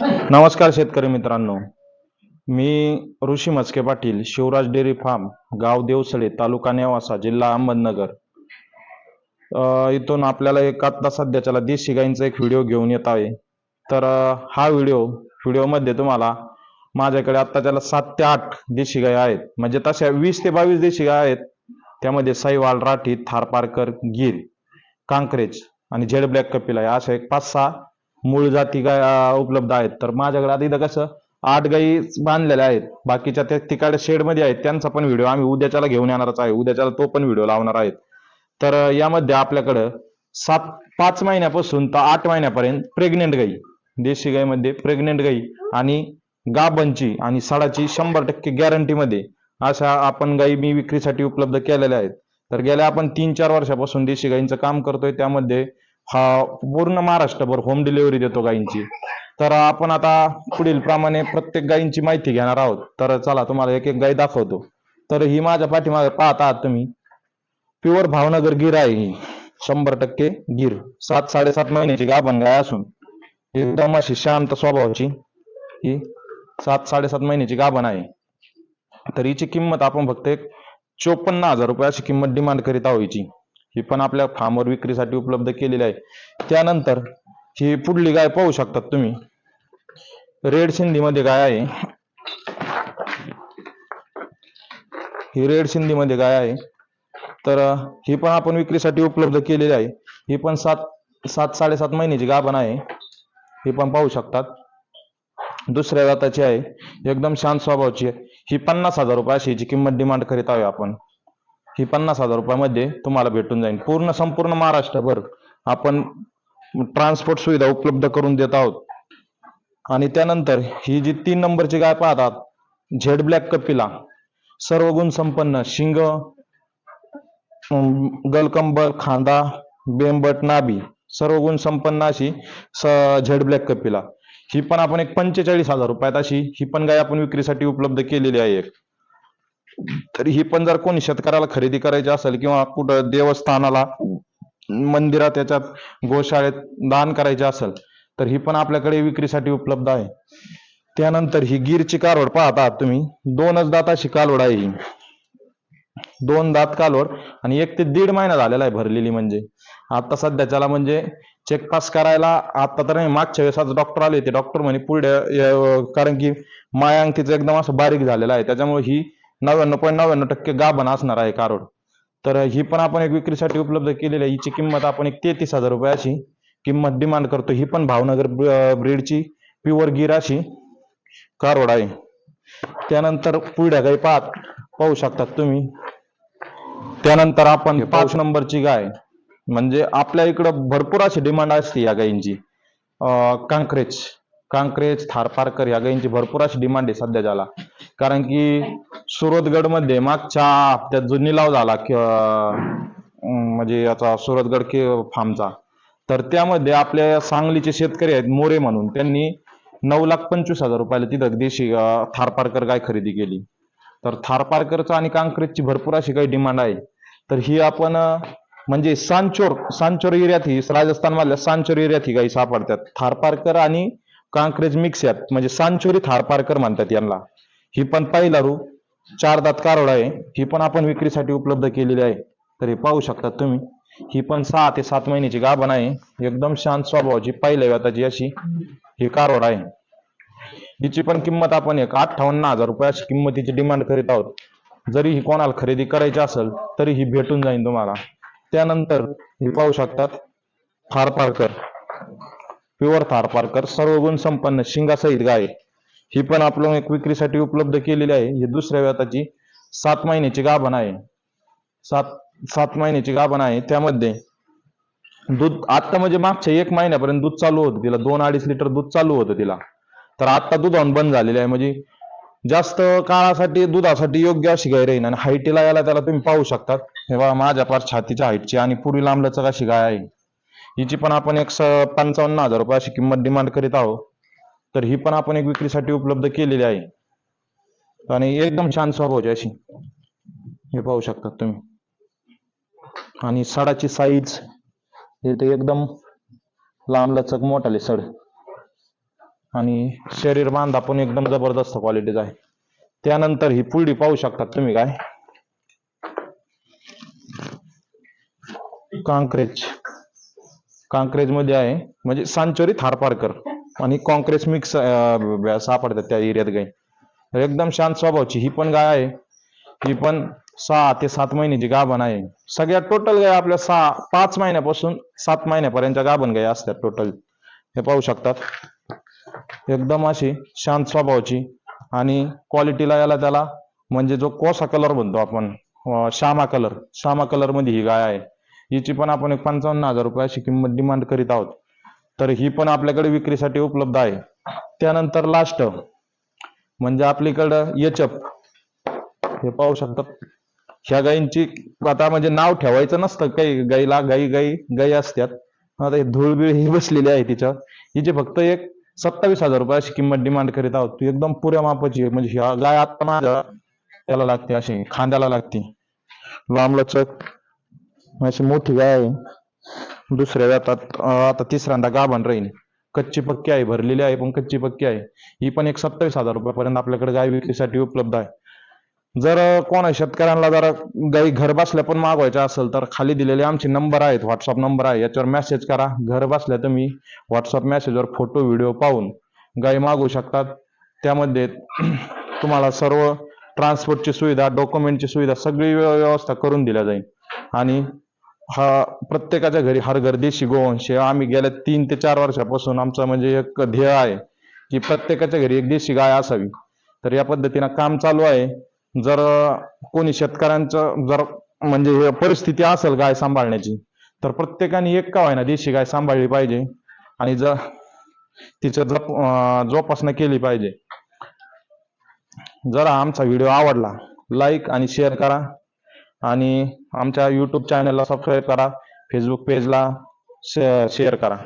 नमस्कार शेतकरी मित्रांनो. मी ऋषी मस्के पाटील शिवराज डेअरी फार्म गाव देवसळे तालुका नेवासा जिल्हा अहमदनगर. इथून आपल्याला एक आता सध्याच्याला देशी गाईंचा एक व्हिडिओ घेऊन येत आहे. तर हा व्हिडिओ व्हिडिओमध्ये तुम्हाला माझ्याकडे आता त्याला सात ते आठ देशी गाय आहेत. म्हणजे तशा वीस ते बावीस देशी गाय आहेत. त्यामध्ये साईवाल राठी थारपारकर गीर कांक्रेज आणि झेड ब्लॅक कपिल आहे. अशा एक पाच सहा मूळ जाती गाय उपलब्ध आहेत. तर माझ्याकडे आता इथं कसं आठ गायी बांधलेल्या आहेत. बाकीच्या त्या तिकडे शेडमध्ये आहेत. त्यांचा पण व्हिडिओ आम्ही उद्याच्याला घेऊन येणारच आहे. उद्याच्याला तो पण व्हिडिओ लावणार आहेत. तर यामध्ये आपल्याकडं सात पाच महिन्यापासून तर आठ महिन्यापर्यंत प्रेग्नेंट गाई देशी गाईमध्ये प्रेग्नेंट गाई आणि गाभणची आणि सडाची शंभर टक्के गॅरंटीमध्ये अशा आपण गाई मी विक्रीसाठी उपलब्ध केलेल्या आहेत. तर गेल्या आपण तीन चार वर्षापासून देशी गाईंचं काम करतोय. त्यामध्ये हा पूर्ण महाराष्ट्रभर होम डिलिव्हरी देतो गायींची तर आपण आता पुढील प्रमाणे प्रत्येक गायींची माहिती घेणार आहोत. तर चला तुम्हाला एक एक गाय दाखवतो. तर ही माझ्या पाठीमागे पाहत आहात तुम्ही. प्युअर भावनगर गिर आहे ही. शंभर टक्के गिर. सात साडेसात महिन्याची गाभण गाय असून एकदम अशी शांत स्वभावाची ही सात साडेसात महिन्याची गाभण आहे. तर हिची किंमत आपण फक्त एक चोपन्न हजार रुपये अशी किंमत डिमांड करीत आहोत हिची. ही पण आपल्या फार्मवर विक्रीसाठी उपलब्ध केलेली आहे. त्यानंतर ही पुढली गाय पाहू शकतात तुम्ही. रेड सिंधीमध्ये गाय आहे. ही रेड सिंधीमध्ये गाय आहे. तर ही पण आपण विक्रीसाठी उपलब्ध केलेली आहे. ही पण सात सात साडेसात महिन्याची गाभण आहे. ही पण पाहू शकतात. दुसऱ्या जाताची आहे. एकदम शांत स्वभावाची आहे. ही पन्नास हजार रुपये अशी हिची किंमत डिमांड करीत आहे आपण. ही पन्नास हजार रुपयामध्ये तुम्हाला भेटून जाईल. पूर्ण संपूर्ण महाराष्ट्रभर आपण ट्रान्सपोर्ट सुविधा उपलब्ध करून देत आहोत. आणि त्यानंतर ही जी तीन नंबरची गाय पाहतात झेड ब्लॅक कपिला सर्व गुण संपन्न शिंग अं, गलकंबर खांदा बेंबट नाभी सर्व गुण संपन्न अशी झेड ब्लॅक कपिला. ही पण आपण एक पंचेचाळीस हजार रुपयात अशी ही पण गाय आपण विक्रीसाठी उपलब्ध केलेली आहे एक. तर ही पण जर कोणी शेतकऱ्याला खरेदी करायची असेल किंवा कुठं देवस्थानाला मंदिरात त्याच्यात गोशाळेत दान करायचे असेल तर ही पण आपल्याकडे विक्रीसाठी उपलब्ध आहे. त्यानंतर ही गिरची कालवड पाहत आहात तुम्ही दोनच दाताची कालवड आहे ही. दोन दात कालवड आणि एक ते दीड महिना झालेला आहे भरलेली म्हणजे. आता सध्याच्याला म्हणजे चेक पास करायला आता तर नाही मागच्या वेळेस आज डॉक्टर आले होते. डॉक्टर म्हणे पुढे कारण की मायांक तिचं एकदम असं बारीक झालेलं आहे. त्याच्यामुळे ही नव्याण्णव पॉईंट नव्याण्णव टक्के गाभण असणार आहे कारोड. तर ही पण आपण एक विक्रीसाठी उपलब्ध केलेली आहे. हिची किंमत आपण एक तेहतीस हजार रुपये अशी किंमत डिमांड करतो. ही पण भावनगर ब्रीडची प्युअर गिर अशी कारोड आहे. त्यानंतर पुढ्या गाई पाहत पाहू शकतात तुम्ही. त्यानंतर आपण पाच नंबरची गाय. म्हणजे आपल्या इकडं भरपूर अशी डिमांड असते या गायींची. कांक्रेज कांक्रेज थारपारकर या गायींची भरपूर अशी डिमांड आहे सध्या ज्याला. कारण की सुरतगडमध्ये मागच्या हप्त्यात जो निलाव झाला म्हणजे याचा सुरतगड के फार्मचा तर त्यामध्ये आपल्या सांगलीचे शेतकरी आहेत मोरे म्हणून. त्यांनी नऊ लाख पंचवीस हजार रुपयाला तिथं देशी थारपारकर गाय खरेदी केली. तर थारपारकरचं आणि कांक्रेजची भरपूर अशी काही डिमांड आहे. तर ही आपण म्हणजे सांचोर सांचोर एरियात ही राजस्थान मधल्या सांचोर एरियात ही गाई सापडतात. थारपारकर आणि कांक्रेज मिक्स यात म्हणजे सांचोरी थारपारकर म्हणतात यांना. ही पण पहिला रू. चार दात कारोड आहे. ही पण आपण विक्रीसाठी उपलब्ध केलेली आहे. तर हे पाहू शकता तुम्ही. ही पण सहा ते सात महिन्याची गाभण आहे. एकदम शांत स्वभावाची पाहिल्या व्याताची अशी ही कारोड आहे. हिची पण किंमत आपण एक अठ्ठावन्न हजार रुपये अशी किंमतीची डिमांड करीत आहोत. जरी ही कोणाला खरेदी करायची असेल तरी ही भेटून जाईल तुम्हाला. त्यानंतर हे पाहू शकतात थारपारकर. प्युअर थारपारकर सर्व गुण संपन्न शिंगासहित गाय. ही पण आपण एक विक्रीसाठी उपलब्ध केलेली आहे. ही दुसऱ्या व्याताची सात महिन्याची गाभण आहे. सात सात महिन्याची गाभण आहे. त्यामध्ये दूध आता म्हणजे मागच्या एक महिन्यापर्यंत दूध चालू होतं तिला. दोन अडीच लिटर दूध चालू होतं तिला. तर आता दुधावून बंद झालेलं आहे. म्हणजे जास्त काळासाठी दुधासाठी योग्य अशी गाय राहील आणि हाईटीला याला त्याला तुम्ही पाहू शकतात. हे बघा माझ्या पार छातीच्या हाईटची आणि पूर्वी लांबलचक अशी गाय आहे. हिची पण आपण एक स- पंचावन्न हजार रुपये अशी किंमत डिमांड करीत आहोत. तर ही पण आपण एक विक्रीसाठी उपलब्ध केलेली आहे. आणि एकदम छान स्वभावची अशी. हे पाहू शकतात तुम्ही. आणि सडाची साईज हे तर एकदम लांब लचक मोठाले सड. आणि शरीर बांधा पण एकदम जबरदस्त क्वालिटीचा आहे. त्यानंतर ही पुलडी पाहू शकतात तुम्ही काय? कांक्रेज. कांक्रेजमध्ये आहे. म्हणजे सांचोरी थारपारकर आणि काँक्रेज मिक्स सापडतात त्या एरियात गाय तर एकदम शांत स्वभावची. ही पण गाय आहे. ही पण सहा ते सात महिन्याची गाभण आहे. सगळ्या टोटल गाय आपल्या सहा पाच महिन्यापासून सात महिन्यापर्यंतच्या गाभण गाय असतात टोटल हे पाहू शकतात. एकदम अशी शांत स्वभावची आणि क्वालिटीला याला त्याला म्हणजे जो कोसा कलर म्हणतो आपण श्यामा कलर श्यामा कलरमध्ये ही गाय आहे. हिची पण आपण एक पंचावन्न हजार रुपये अशी किंमत डिमांड करीत आहोत. तर ही पण आपल्याकडे विक्रीसाठी उपलब्ध आहे. त्यानंतर लास्ट म्हणजे आपल्याकडं यचप हे पाहू शकतात. ह्या गायींची आता म्हणजे नाव ठेवायचं नसतं. काही गाईला गाई गाई गाई असतात. आता हे ही बसलेली आहे तिच्या. हिची फक्त एक सत्तावीस हजार रुपये अशी किंमत डिमांड करीत आहोत. एकदम पुऱ्या मापाची आहे. म्हणजे ह्या गाय आता माझ्या त्याला लागते अशी खांद्याला लागते. लांबलचक. अशी मोठी गाय आहे. दुसऱ्या व्यातात आता तिसऱ्यांदा गाभण राहील. कच्ची पक्की आहे भरलेली आहे पण कच्ची पक्की आहे. ही पण एक सत्तावीस हजार रुपयापर्यंत आपल्याकडे गाय विक्रीसाठी उपलब्ध आहे. जर कोण कोणा शेतकऱ्यांना जर गाई घर बसल्या पण मागवायच्या असेल तर खाली दिलेले आमचे नंबर आहेत व्हॉट्सअप नंबर आहे. याच्यावर मेसेज करा. घर बसल्या तुम्ही व्हॉट्सअप मेसेजवर फोटो व्हिडिओ पाहून गाई मागवू शकतात. त्यामध्ये तुम्हाला सर्व ट्रान्सपोर्टची सुविधा डॉक्युमेंटची सुविधा सगळी व्यवस्था करून दिल्या जाईल. आणि हा प्रत्येकाच्या घरी हर घर देशी गोवंश आम्ही गेल्या तीन ते चार वर्षापासून आमचा म्हणजे एक ध्येय आहे की प्रत्येकाच्या घरी एक देशी गाय असावी. तर या पद्धतीनं काम चालू आहे. जर कोणी शेतकऱ्यांचं जर म्हणजे हे परिस्थिती असेल गाय सांभाळण्याची तर प्रत्येकाने एक का होईना देशी गाय सांभाळली पाहिजे आणि जर तिचं जप जोपासना केली पाहिजे. जर आमचा व्हिडिओ आवडला लाईक आणि शेअर करा. आणि आमच्या यूट्यूब चॅनलला सबस्क्राईब करा फेसबुक पेजला शेअर करा.